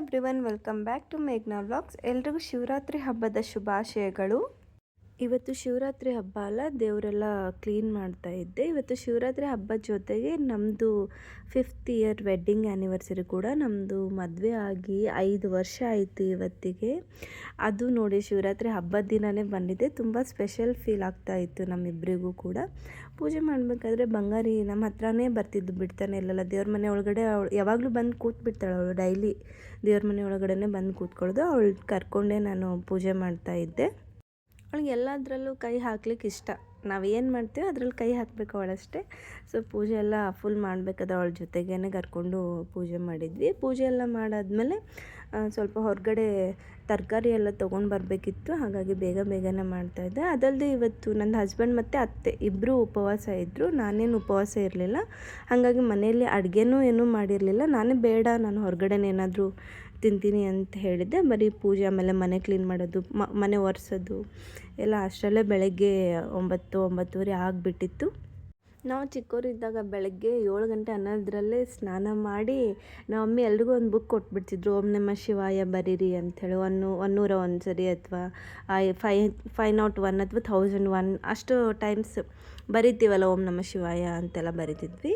Every welcome back to ಮೇಘ್ನಾ vlogs ಎಲ್ರಿಗೂ ಶಿವರಾತ್ರಿ ಹಬ್ಬದ ಶುಭಾಶಯಗಳು. ಇವತ್ತು ಶಿವರಾತ್ರಿ ಹಬ್ಬ ಅಲ್ಲ, ದೇವರೆಲ್ಲ ಕ್ಲೀನ್ ಮಾಡ್ತಾ ಇದ್ದೆ. ಇವತ್ತು ಶಿವರಾತ್ರಿ ಹಬ್ಬದ ಜೊತೆಗೆ ನಮ್ಮದು ಫಿಫ್ತ್ ಇಯರ್ ವೆಡ್ಡಿಂಗ್ ಆ್ಯನಿವರ್ಸರಿ ಕೂಡ ನಮ್ಮದು ಮದುವೆ ಆಗಿ ಐದು ವರ್ಷ ಆಯಿತು ಇವತ್ತಿಗೆ. ಅದು ನೋಡಿ ಶಿವರಾತ್ರಿ ಹಬ್ಬದ ದಿನವೇ ಬಂದಿದೆ. ತುಂಬ ಸ್ಪೆಷಲ್ ಫೀಲ್ ಆಗ್ತಾ ಇತ್ತು ನಮ್ಮಿಬ್ಬರಿಗೂ ಕೂಡ. ಪೂಜೆ ಮಾಡಬೇಕಾದ್ರೆ ಬಂಗಾರಿ ನಮ್ಮ ಹತ್ರನೇ ಬರ್ತಿದ್ದು, ಬಿಡ್ತಾನೆ ಇಲ್ಲಲ್ಲ. ದೇವ್ರ ಮನೆ ಒಳಗಡೆ ಅವಳು ಯಾವಾಗಲೂ ಬಂದು ಕೂತ್ಬಿಡ್ತಾಳೆ ಅವಳು ಡೈಲಿ ದೇವ್ರ ಮನೆ ಒಳಗಡೆ ಬಂದು ಕೂತ್ಕೊಳ್ಳೋದು. ಅವಳು ಕರ್ಕೊಂಡೇ ನಾನು ಪೂಜೆ ಮಾಡ್ತಾ ಇದ್ದೆ. ಅವಳಿಗೆ ಎಲ್ಲದರಲ್ಲೂ ಕೈ ಹಾಕ್ಲಿಕ್ಕೆ ಇಷ್ಟ. ನಾವು ಏನು ಮಾಡ್ತೀವಿ ಅದ್ರಲ್ಲಿ ಕೈ ಹಾಕಬೇಕು ಅವಳಷ್ಟೇ. ಸೊ ಪೂಜೆ ಎಲ್ಲ ಫುಲ್ ಮಾಡಬೇಕಾದ್ರೆ ಅವಳ ಜೊತೆಗೇ ಕರ್ಕೊಂಡು ಪೂಜೆ ಮಾಡಿದ್ವಿ. ಪೂಜೆ ಎಲ್ಲ ಮಾಡಾದಮೇಲೆ ಸ್ವಲ್ಪ ಹೊರಗಡೆ ತರಕಾರಿ ಎಲ್ಲ ತೊಗೊಂಡು ಬರಬೇಕಿತ್ತು. ಹಾಗಾಗಿ ಬೇಗ ಬೇಗನೆ ಮಾಡ್ತಾಯಿದ್ದೆ ಅದಲ್ಲದೆ ಇವತ್ತು ನನ್ನ ಹಸ್ಬೆಂಡ್ ಮತ್ತು ಅತ್ತೆ ಇಬ್ಬರು ಉಪವಾಸ ಇದ್ದರು ನಾನೇನು ಉಪವಾಸ ಇರಲಿಲ್ಲ. ಹಾಗಾಗಿ ಮನೆಯಲ್ಲಿ ಅಡುಗೆನೂ ಏನೂ ಮಾಡಿರಲಿಲ್ಲ. ನಾನೇ ಬೇಡ, ನಾನು ಹೊರಗಡೆನೇ ಏನಾದರೂ ತಿಂತೀನಿ ಅಂತ ಹೇಳಿದ್ದೆ. ಬರೀ ಪೂಜೆ ಆಮೇಲೆ ಮನೆ ಕ್ಲೀನ್ ಮಾಡೋದು ಮನೆ ಒರೆಸೋದು, ಎಲ್ಲ ಅಷ್ಟರಲ್ಲೇ ಬೆಳಗ್ಗೆ ಒಂಬತ್ತು, ಒಂಬತ್ತುವರೆ ಆಗಿಬಿಟ್ಟಿತ್ತು. ನಾವು ಚಿಕ್ಕವರಿದ್ದಾಗ ಬೆಳಗ್ಗೆ ಏಳು ಗಂಟೆ ಅನ್ನೋದ್ರಲ್ಲೇ ಸ್ನಾನ ಮಾಡಿ ನಮ್ಮ ಮಮ್ಮಿ ಎಲ್ರಿಗೂ ಒಂದು ಬುಕ್ ಕೊಟ್ಬಿಡ್ತಿದ್ರು. ಓಂ ನಮ ಶಿವಾಯ, ಬರೀರಿ ಅಂಥೇಳಿ. ಒನ್ನು ಒನ್ನೂರ ಒಂದು ಸರಿ ಅಥವಾ ಫೈ ಫೈ ನಾಟ್ ಒನ್ ಅಥವಾ ಥೌಸಂಡ್ ಒನ್ ಅಷ್ಟು ಟೈಮ್ಸ್ ಬರಿತೀವಲ್ಲ, ಓಂ ನಮ ಶಿವಾಯ ಅಂತೆಲ್ಲ ಬರಿತಿದ್ವಿ.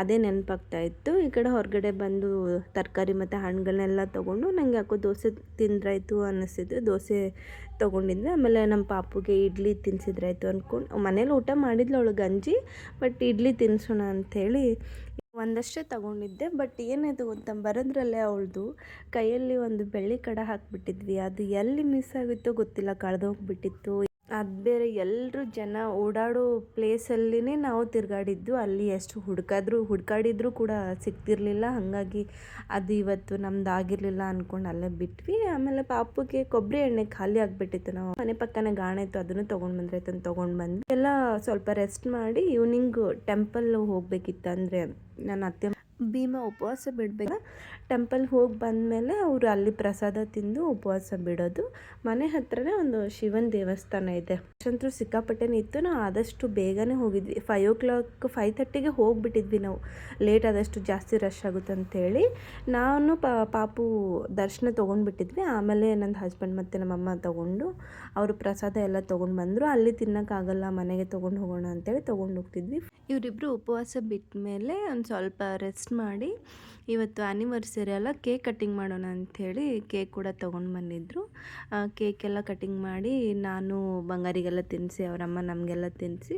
ಅದೇ ನೆನಪಾಗ್ತಾ ಇತ್ತು. ಈ ಕಡೆ ಹೊರಗಡೆ ಬಂದು ತರಕಾರಿ ಮತ್ತು ಹಣ್ಣುಗಳನ್ನೆಲ್ಲ ತೊಗೊಂಡು ನನಗೆ ಯಾಕೋ ದೋಸೆ ತಿಂದ್ರಾಯ್ತು ಅನ್ನಿಸ್ತಿದ್ದು ದೋಸೆ ತೊಗೊಂಡಿದ್ದೆ ಆಮೇಲೆ ನಮ್ಮ ಪಾಪುಗೆ ಇಡ್ಲಿ ತಿನ್ಸಿದ್ರಾಯ್ತು ಅಂದ್ಕೊಂಡು ಮನೇಲಿ ಊಟ ಮಾಡಿದ್ಲು ಅವಳು ಗಂಜಿ, ಬಟ್ ಇಡ್ಲಿ ತಿನ್ಸೋಣ ಅಂಥೇಳಿ ಒಂದಷ್ಟೇ ತಗೊಂಡಿದ್ದೆ. ಬಟ್ ಏನಾಯಿತು ಗೊತ್ತ, ಬರೋದ್ರಲ್ಲೇ ಅವಳದು ಕೈಯಲ್ಲಿ ಒಂದು ಬೆಳ್ಳಿ ಕಡ ಹಾಕಿಬಿಟ್ಟಿದ್ವಿ. ಅದು ಎಲ್ಲಿ ಮಿಸ್ ಆಗಿತ್ತೋ ಗೊತ್ತಿಲ್ಲ, ಕಳೆದೋಗ್ಬಿಟ್ಟಿತ್ತು. ಅದು ಬೇರೆ ಎಲ್ಲರೂ ಜನ ಓಡಾಡೋ ಪ್ಲೇಸಲ್ಲಿನೇ ನಾವು ತಿರುಗಾಡಿದ್ದು ಅಲ್ಲಿ ಎಷ್ಟು ಹುಡ್ಕಾದ್ರು ಹುಡ್ಕಾಡಿದ್ರು ಕೂಡ ಸಿಗ್ತಿರ್ಲಿಲ್ಲ. ಹಾಗಾಗಿ ಅದು ಇವತ್ತು ನಮ್ದು ಆಗಿರಲಿಲ್ಲ ಅಂದ್ಕೊಂಡು ಅಲ್ಲೇ ಬಿಟ್ವಿ. ಆಮೇಲೆ ಪಾಪುಗೆ ಕೊಬ್ಬರಿ ಎಣ್ಣೆ ಖಾಲಿ ಆಗಿಬಿಟ್ಟಿತ್ತು. ನಾವು ಮನೆ ಪಕ್ಕನೇ ಗಾಣ ಇತ್ತು, ಅದನ್ನು ತೊಗೊಂಡು ಬಂದ್ರೆ ಅಂತ ತೊಗೊಂಡು ಬಂದು ಎಲ್ಲ ಸ್ವಲ್ಪ ರೆಸ್ಟ್ ಮಾಡಿ ಈವ್ನಿಂಗ್ ಟೆಂಪಲ್ ಹೋಗ್ಬೇಕಿತ್ತು ಅಂದರೆ ನಾನು ಅತ್ತೆ ಭೀಮಾ ಉಪವಾಸ ಬಿಡಬೇಕು. ಟೆಂಪಲ್ ಹೋಗಿ ಬಂದಮೇಲೆ ಅವರು ಅಲ್ಲಿ ಪ್ರಸಾದ ತಿಂದು ಉಪವಾಸ ಬಿಡೋದು. ಮನೆ ಹತ್ರನೇ ಒಂದು ಶಿವನ ದೇವಸ್ಥಾನ ಇದೆ. ಅಷ್ಟಂತೂ ಸಿಕ್ಕಾಪಟ್ಟೆ ಇತ್ತು ನಾವು ಆದಷ್ಟು ಬೇಗನೆ ಹೋಗಿದ್ವಿ. ಫೈವ್ ಓ ಕ್ಲಾಕ್ ಫೈವ್ ತರ್ಟಿಗೆ ಹೋಗಿಬಿಟ್ಟಿದ್ವಿ ನಾವು. ಲೇಟ್ ಆದಷ್ಟು ಜಾಸ್ತಿ ರಶ್ ಆಗುತ್ತೆ ಅಂತೇಳಿ ನಾನು ಪಾಪು ದರ್ಶನ ತೊಗೊಂಡ್ಬಿಟ್ಟಿದ್ವಿ. ಆಮೇಲೆ ನನ್ನ ಹಸ್ಬೆಂಡ್ ಮತ್ತು ನಮ್ಮಮ್ಮ ತೊಗೊಂಡು ಅವರು ಪ್ರಸಾದ ಎಲ್ಲ ತೊಗೊಂಡು ಬಂದರು. ಅಲ್ಲಿ ತಿನ್ನೋಕ್ಕಾಗಲ್ಲ ಮನೆಗೆ ತೊಗೊಂಡು ಹೋಗೋಣ ಅಂತೇಳಿ ತೊಗೊಂಡು ಹೋಗ್ತಿದ್ವಿ. ಇವರಿಬ್ಬರು ಉಪವಾಸ ಬಿಟ್ಟ ಮೇಲೆ ಒಂದು ಸ್ವಲ್ಪ ರೆಸ್ಟ್ ಮಾಡಿ ಇವತ್ತು ಆ್ಯನಿವರ್ಸರಿ ಅಲ್ಲ ಕೇಕ್ ಕಟ್ಟಿಂಗ್ ಮಾಡೋಣ ಅಂಥೇಳಿ ಕೇಕ್ ಕೂಡ ತೊಗೊಂಡು ಬಂದಿದ್ದರು ಕೇಕೆಲ್ಲ ಕಟ್ಟಿಂಗ್ ಮಾಡಿ ನಾನು ಬಂಗಾರಿಗೆಲ್ಲ ತಿನ್ನಿಸಿ ಅವರಮ್ಮ ನಮಗೆಲ್ಲ ತಿನ್ನಿಸಿ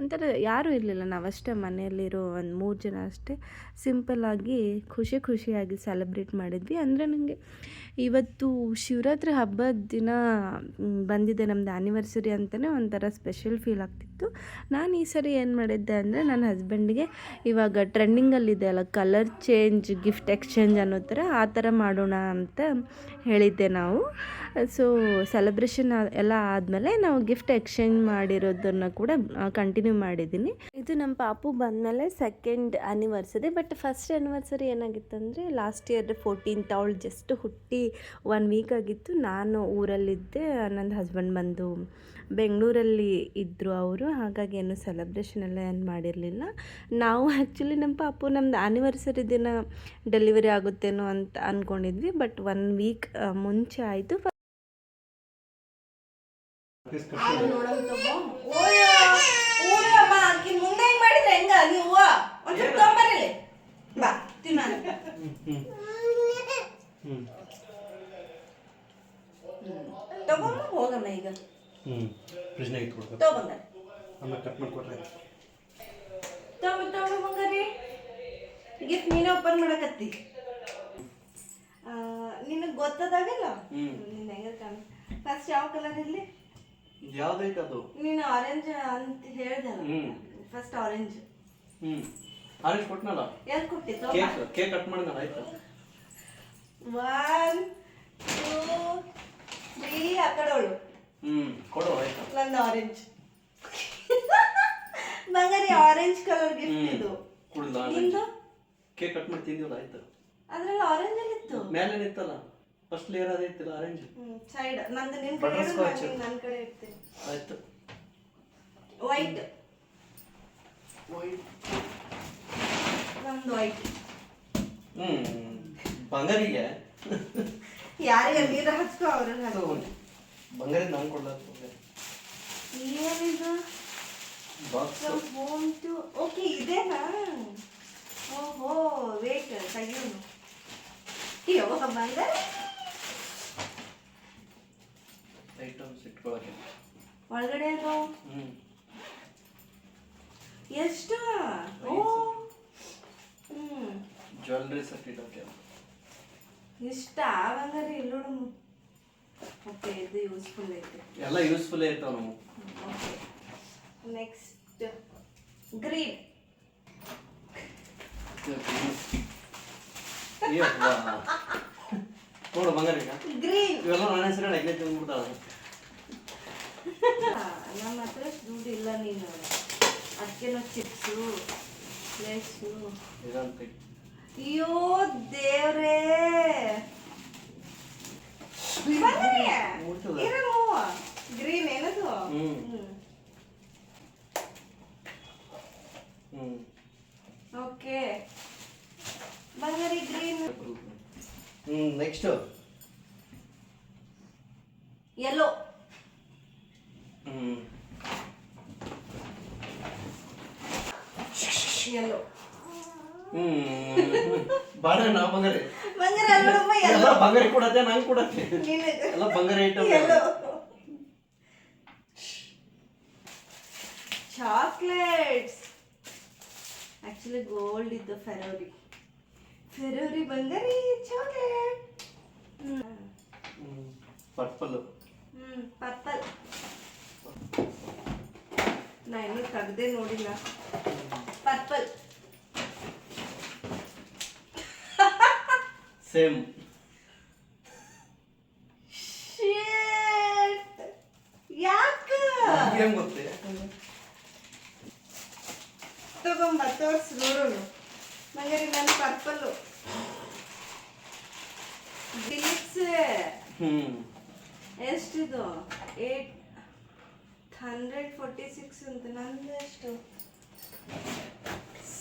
ಒಂಥರ ಯಾರೂ ಇರಲಿಲ್ಲ ನಾವಷ್ಟೇ ಮನೆಯಲ್ಲಿರೋ ಒಂದು ಮೂರು ಜನ ಅಷ್ಟೇ ಸಿಂಪಲ್ಲಾಗಿ ಖುಷಿ ಖುಷಿಯಾಗಿ ಸೆಲೆಬ್ರೇಟ್ ಮಾಡಿದ್ವಿ. ಅಂದರೆ ನನಗೆ ಇವತ್ತು ಶಿವರಾತ್ರಿ ಹಬ್ಬದ ದಿನ ಬಂದಿದೆ ನಮ್ಮದು ಆ್ಯನಿವರ್ಸರಿ ಅಂತಲೇ ಒಂಥರ ಸ್ಪೆಷಲ್ ಫೀಲ್ ಆಗ್ತಿತ್ತು. ನಾನು ಈ ಸರಿ ಏನು ಮಾಡಿದ್ದೆ ಅಂದರೆ ನನ್ನ ಹಸ್ಬೆಂಡಿಗೆ ಇವಾಗ ಟ್ರೆಂಡಿಂಗಲ್ಲಿದೆ ಅಲ್ಲ ಕಲರ್ ಚೇಂಜ್ ಗಿಫ್ಟ್ ಎಕ್ಸ್ಚೇಂಜ್ ಅನ್ನೋ ಥರ ಆ ಥರ ಮಾಡೋಣ ಅಂತ ಹೇಳಿದ್ದೆ ನಾವು. ಸೊ ಸೆಲೆಬ್ರೇಷನ್ ಎಲ್ಲ ಆದಮೇಲೆ ನಾವು ಗಿಫ್ಟ್ ಎಕ್ಸ್ಚೇಂಜ್ ಮಾಡಿರೋದನ್ನು ಕೂಡ ಕಂಟಿನ್ಯೂ ಮಾಡಿದ್ದೀನಿ. ಇದು ನಮ್ಮ ಪಾಪು ಬಂದಮೇಲೆ second anniversary but first anniversary ಏನಾಗಿತ್ತಂದರೆ last year fourteenth ಅವಳು ಜಸ್ಟ್ ಹುಟ್ಟಿ ಒನ್ ವೀಕ್ ಆಗಿತ್ತು. ನಾನು ಊರಲ್ಲಿದ್ದೆ, ನನ್ನ ಹಸ್ಬೆಂಡ್ ಬಂದು ಬೆಂಗಳೂರಲ್ಲಿ ಇದ್ದರು ಅವರು, ಹಾಗಾಗಿ ಏನು ಸೆಲೆಬ್ರೇಷನ್ ಎಲ್ಲ ಏನು ಮಾಡಿರಲಿಲ್ಲ. ನಾವು ಆ್ಯಕ್ಚುಲಿ ನಮ್ಮ ಪಾಪು ನಮ್ದು ಆ್ಯನಿವರ್ಸರಿ ದಿನ ಡೆಲಿವರಿ ಆಗುತ್ತೇನೋ ಅಂತ ಅಂದ್ಕೊಂಡಿದ್ವಿ ಬಟ್ ಒನ್ ವೀಕ್ ಮುಂಚೆ ಆಯಿತು ಹೋಗಮ್ಮ ಈಗ ಹ್ಞೂ ಕಟ್ ಮಾಡಿಕೊಟ್ರೆ ತಗೊಂಬ ಬಂಗಾರಿ ಗಿಫ್ಟ್ ನೀನೇ ಓಪನ್ ಮಾಡಕತ್ತಿ. ನಿನಗೆ ಗೊತ್ತದಾಗಲ್ಲ? ಹ್ಮ್. ಕಾಣ. ಫಸ್ಟ್ ಯಾವ ಕಲರ್ ಇರಲಿ? ಯಾವ್ದೈತೆ ಅದು? ನೀನು ಆರೆಂಜ್ ಅಂತ ಹೇಳ್ದೆ ಹ್ಮ್. ಫಸ್ಟ್ ಆರೆಂಜ್ ಹ್ಞೂ ಆರೆಂಜ್ ಕೊಟ್ನಲ್ಲ? ಎಲ್ಲಿ ಕೊಟ್ಟಿತ್ತು ಕೇಕ್ ಕೇಕ್ ಕಟ್ ಮಾಡಿದ್ನಲ್ಲ ಆಯ್ತು. ಒನ್ ಟೂ ತ್ರೀ ಆ ಕಡೆ ಅವಳು ಹ್ಞೂ ಕೊಡು ಆಯ್ತು. ನಂದು ಆರೆಂಜ್ ಬಂಗಾರಿ ಆರೆಂಜ್ ಕಲರ್ ಗಿಫ್ಟ್ ಇದು. ನಿಂದು? ಕೇಕ್ ಕಟ್ ಮಾಡಿ ತಿಂದಿವಲ್ಲ ಆಯ್ತು? ಅದ್ರಲ್ಲಿ ಆರೆಂಜ್ ಅಲ್ಲಿ ಇತ್ತು. ಮೇಲೆ ನಿಂತಲ್ಲ ಫಸ್ಟ್ ಲೇಯರ್ ಅದೈತಿಲ್ಲ ಆರೆಂಜ್ ಸೈಡ್ ನಂದು ನಿನ್ ಕಡೆ ಇಡು, Butterscotch. ನಾನು ನನ್ನ ಕಡೆ ಇರ್ತೀನಿ ಆಯ್ತು. ವೈಟ್ ನಮ್ದು ವೈಟ್ ಹ್ಞೂ ಬಂಗಾರಿಗೆ. ಯಾರಿಗೆ ನೀರು ಹಚ್ಕೋ ಅವ್ರನ್ನ ತಗೊಂಡು ಬಂಗಾರ ನಂಗೆ ಕೊಡ್ಲಾಕ ಏನಿದು? ಬಾಕ್ಸ್ ಓಕೆ ಇದೇನಾ? ಓಹೋ ವೇಟ್ ತೆಗಿಯೋನು. ಯಾವ ಬಂದ ಐಟಮ್ಸ್ ಇಟ್ಕೊಳಕ್ಕೆ. ಒಳಗಡೆ ಅದು? ಹ್ಞೂ ಎಷ್ಟು? ಓ. ಹ್ಮ್. ಜ್ಯುವೆಲ್ರಿ ಸೆಟ್ ಇಡೋಕೆ ಇಷ್ಟ ಬಂಗಾರ ಇಲ್ಲ ಓಕೆ ಇದು ಯೂಸ್ಫುಲ್ ಐತೆ. ಎಲ್ಲ ಯೂಸ್ಫುಲ್ ಐತೆ ನಾವು ಓಕೆ ನೆಕ್ಸ್ಟ್ ಗ್ರೀನ್ ನೋಡು ಬಂಗಾರ ಗ್ರೀನ್ ಇವೆಲ್ಲ ನನ್ನ ಹೆಸರು ಎಗ್ನೆ ತಿಂದ್ಬಿಡ್ತಾಳ ನಮ್ಮ ಹತ್ರ ದುಡ್ಡು ಇಲ್ಲ ನೀನು. ಅದಕ್ಕೆ ನಾವು ಚಿಪ್ಸು ಪ್ಲೇಸು ಅಯ್ಯೋ ದೇವ್ರೇ? ಗ್ರೀನ್ ಏನದು. ಹ್ಞೂ ಓಕೆ ಬಂಗಾರಿ ಗ್ರೀನ್ ಹ್ಞೂ ನೆಕ್ಸ್ಟು ಎಲ್ಲೋ ಎಲ್ಲೋ ಯೆಲ್ಲೋ ಹ್ಞೂ ಬಾಳ ನಾ ಬಂಗಾರಿ ಎಲ್ಲ ಕೊಡತ್ತೆ ನಂಗೆ ಕೊಡತ್ತೆ. ನಿನಗೆ. ಎಲ್ಲ ಬಂಗಾರ item yellow chocolates actually gold ಇದ್ದು ಫೆರೋರಿ ಫೆರೋರಿ ಬಂಗಾರಿ ಚಾಕ್ಲೇಟ್ ಪರ್ಪಲ್ ಹ್ಮ್ ಪರ್ಪಲ್ ನಾ ಇನ್ನೂ ತೆಗ್ದೆ ನೋಡಿಲ್ಲ. ಪರ್ಪಲ್ ಸೇಮ್ ಯಾಕೆ? ಗೊತ್ತೇ? ತಗೊಂಬ ತೋರ್ಸು ನೋಡೋಣ. ನಂಗೆ ನನ್ನ ಪರ್ಪಲ್ಲು ಡಿಲಿಕ್ಸ್ ಹ್ಮ್ ಎಷ್ಟಿದು ಏಟ್ ಹಂಡ್ರೆಡ್ ಫೋರ್ಟಿ ಸಿಕ್ಸ್ ಅಂತ ನಂದು ಎಷ್ಟು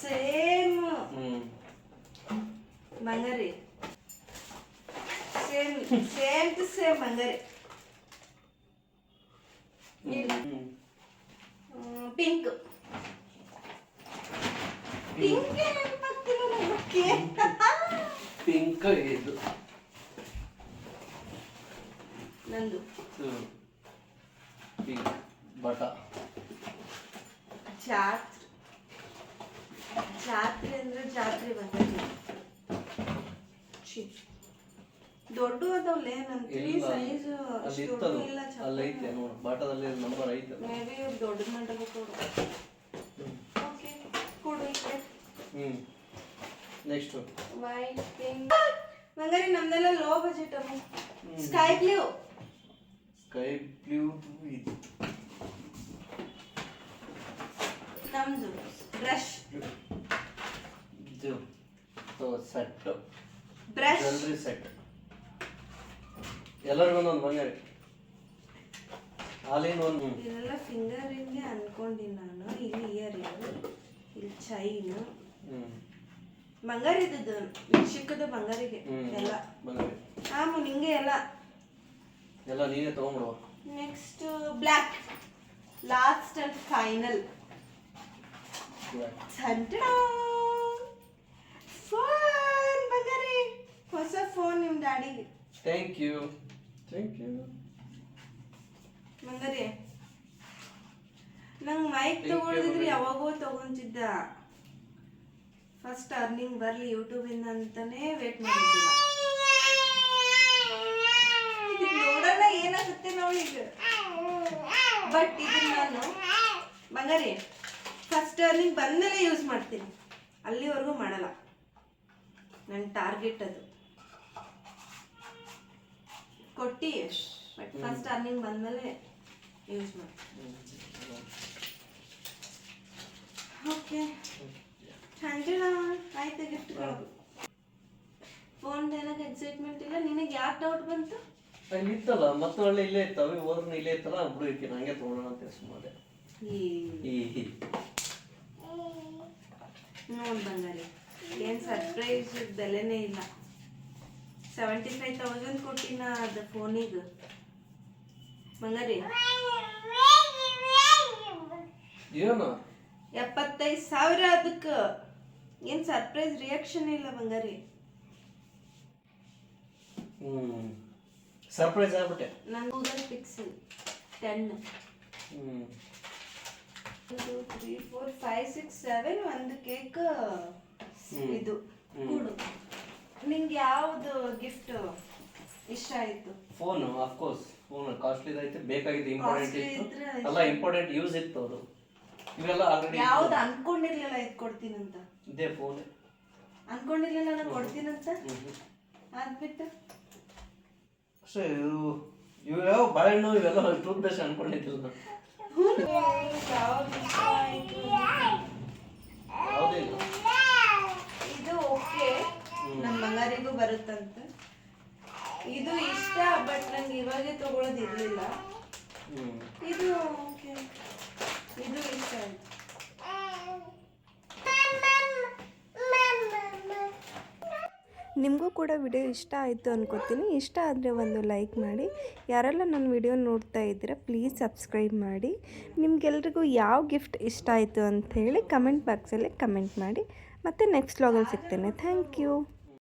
same hmm Bangari same same to same Bangari hmm pink pink ನೆನಪಾಗ್ತಿಲ್ಲ ನಮಗೆ ಪಿಂಕ್ ಇದು. ನಂದು. ಪಿಂಕ್ ಬಟ. ಜಾತ್ರೆ. ಜಾತ್ರೆ ಅಂದ್ರೆ ಜಾತ್ರೆ ಬಂಗಾರಿ ಛೀ. ದೊಡ್ಡ ಅದಾವಲ್ಲೇ ನನ್ನ ತ್ರೀ ಸೈಜ್ ಅಲ್ಲಿ ಇಲ್ಲ ಅಲ್ಲಿ ಐತೆ ನೋಡು. ಬಾಟದಲ್ಲಿ ನಂಬರ್ ಐತೆ. ಮೇ ಬಿ ದೊಡ್ಡದು ಮಾಡಬೇಕು ಕೊಡು. ಓಕೆ ಕೊಡು ಹ್ಞೂ ಹ್ಮ್. ನೆಕ್ಸ್ಟ್ ವೈಟ್ ಪಿಂಕ್ ಮಂಗಾರಿ ನಮ್ದೆಲ್ಲ ಲೋ ಬಜೆಟ್ ಅಮ್ಮ. ಸ್ಕೈ ಬ್ಲೂ ಸ್ಕೈ ಬ್ಲೂ ಇದು. ನಮ್ದು ಬ್ರಷ್ ಇದು. ಸೆಟ್ ಬ್ರಷ್ ಜ್ಯುವೆಲ್ರಿ ಸೆಟ್ ಎಲ್ಲರಿಗೂ ಒಂದೊಂದು ಮಂಗರಿ ಹಾಲಿನ ಒಂದು ಇದೆಲ್ಲ ಫಿಂಗರ್ ರಿಂಗ್ಗೆ ಅನ್ಕೊಂಡಿನಿ ನಾನು. ಇಲ್ಲಿ ಇಯರ್ ಇಲ್ಲಿ ಚೈನ್ ಹ್ಮ್ ಇದ್ದದ್ದು ಚಿಕ್ಕದ ಬಂಗಾರಿಗೆ ಎಲ್ಲ. ಬಂಗಾರಿ. ಆಮು ನಿಂಗೆ ಎಲ್ಲ. ಎಲ್ಲ ನೀನೇ ತಗೊಂಡ್ಬಿಡುವ next black last and final phone ಬಂಗಾರಿ. ಹೊಸ ಫೋನ್ ನಿಮ್ಮ ಡ್ಯಾಡಿಗೆ. ಥ್ಯಾಂಕ್ ಯು ಥ್ಯಾಂಕ್ ಯು ಬಂಗಾರಿ. ನಂಗೆ ಮೈಕ್ ಬಂಗಾರಿ. ಯಾವಾಗೋ ತಗೊಂತಿದ್ದ. ಫಸ್ಟ್ ಅರ್ನಿಂಗ್ ಬರಲಿ ಯೂಟ್ಯೂಬಿಂದ ಅಂತಾನೆ ವೇಟ್ ಮಾಡಿದ್ದಿಲ್ಲ ನೋಡೋಣ ಏನಾಗುತ್ತೆ ನೋಡಿ ಬಟ್ ಇದನ್ನ ನಾನು ಬಂಗಾರಿ ಫಸ್ಟ್ ಅರ್ನಿಂಗ್ ಬಂದಮೇಲೆ ಯೂಸ್ ಮಾಡ್ತೀನಿ. ಅಲ್ಲಿವರೆಗೂ ಮಾಡಲ್ಲ. ನನ್ನ ಟಾರ್ಗೆಟ್ ಅದು. ಕೊಟ್ಟು ಬಟ್ ಫಸ್ಟ್ ಅರ್ನಿಂಗ್ ಬಂದಮೇಲೆ ಯೂಸ್ ಮಾಡ್ತೀನಿ. ಓಕೆ ಥ್ಯಾಂಕ್ ಯು ಆಯ್ತು ಗಿಫ್ಟ್ ಫೋನ್ ಏನಾಗ ಎಕ್ಸೈಟ್ಮೆಂಟ್ ಇಲ್ಲ ನಿನಗೆ ಯಾಕೆ ಡೌಟ್ ಬಂತು? ಅಲ್ಲಿ ಇತ್ತಲ್ಲ ಮತ್ತೆ ಒಳ್ಳೆ ಇಲ್ಲೇ ಇತ್ತವೆ ಹೋದ್ರೆ ಇಲ್ಲೇ ಇತ್ತಲ್ಲ ಬಿಡು ಇಕ್ಕೆ ನಂಗೆ ತಗೊಳ್ಳೋಣ ಅಂತ ಸುಮ್ಮನೆ ನೋಡ್ ಬಂಗಾರಿ ಏನ್ ಸರ್ಪ್ರೈಸ್ ಬೆಲೆನೇ ಇಲ್ಲ. ಸೆವೆಂಟಿ ಫೈವ್ ತೌಸಂಡ್ ಕೊಟ್ಟಿನ ಅದು ಫೋನಿಗೆ ಬಂಗಾರಿ ಏನು? ಎಪ್ಪತ್ತೈದು ಸಾವಿರ ಅದಕ್ಕೆ ಏನು ಸರ್ಪ್ರೈಸ್ ರಿಯಾಕ್ಷನ್ ಇಲ್ಲ ಬಂಗಾರಿ? ಸರ್ಪ್ರೈಸ್ ಆಗ್ಬಿಟ್ಟೆ. ನನ್ನ ಗೂಗಲ್ ಪಿಕ್ಸೆಲ್ ಟೆನ್ ಹ್ಞೂ two three four five six seven ಒಂದು ಕೇಕ್ ಇದು. ಕೊಡು. ನಿಂಗೆ ಯಾವುದು ಗಿಫ್ಟ್ ಇಷ್ಟ ಆಯಿತು? ಆಫ್ ಕೋರ್ಸ್ ಫೋನ್ ಕಾಸ್ಟ್ಲಿ ಐತೆ ಬೇಕಾಗಿದೆ ಇಂಪಾರ್ಟೆಂಟ್ ಇತ್ತು. ಅಲ್ಲ ಇಂಪಾರ್ಟೆಂಟ್ ಯೂಸ್ ಇತ್ತು ಅದು. ಇವೆಲ್ಲ ಆಲ್ರೆಡಿ ಯಾವ್ದು ಅನ್ಕೊಂಡಿರ್ಲಿಲ್ಲ ಇದು ಕೊಡ್ತೀನಂತ ಇದೇ ಫೋನ್ ಅನ್ಕೊಂಡಿಲ್ಲ ನಾನು ಕೊಡ್ತೀನಂತ. ಆದ್ಬಿಟ್ಟು. ಅಷ್ಟೇ ಇವು ಇವು ಯಾವ ಬಾಳೆಹಣ್ಣು ಇವೆಲ್ಲ ಟೂತ್ ಪೇಸ್ಟ್ ಅನ್ಕೊಂಡಿದ್ದಿಲ್ಲ ನಾನು. ಇಷ್ಟ ಆಯ್ತು? ಯಾವುದೇ ಇಲ್ಲ. ಇದು ಓಕೆ. ನಮ್ಮ ಮಗರಿಗೂ ಬರುತ್ತಂತ. ಇದು ಇಷ್ಟ ಬಟ್ ನಂಗೆ ಇವಾಗೆ ತಗೊಳ್ಳೋದು ಇರಲಿಲ್ಲ ಇದು ಓಕೆ ಇದು ಇಷ್ಟ ಆಯ್ತು ನಿಮಗೂ ಕೂಡ ವಿಡಿಯೋ ಇಷ್ಟ ಆಯಿತು ಅನ್ಕೋತೀನಿ. ಇಷ್ಟ ಆದರೆ ಒಂದು ಲೈಕ್ ಮಾಡಿ. ಯಾರೆಲ್ಲ ನನ್ನ ವಿಡಿಯೋ ನೋಡ್ತಾ ಇದ್ದೀರಾ, ಪ್ಲೀಸ್ ಸಬ್ಸ್ಕ್ರೈಬ್ ಮಾಡಿ. ನಿಮಗೆಲ್ರಿಗೂ ಯಾವ ಗಿಫ್ಟ್ ಇಷ್ಟ ಆಯಿತು ಅಂತ ಹೇಳಿ ಕಮೆಂಟ್ ಬಾಕ್ಸಲ್ಲಿ ಕಮೆಂಟ್ ಮಾಡಿ. ಮತ್ತು ನೆಕ್ಸ್ಟ್ ಲಾಗಲ್ಲಿ ಸಿಗ್ತೇನೆ. Thank you.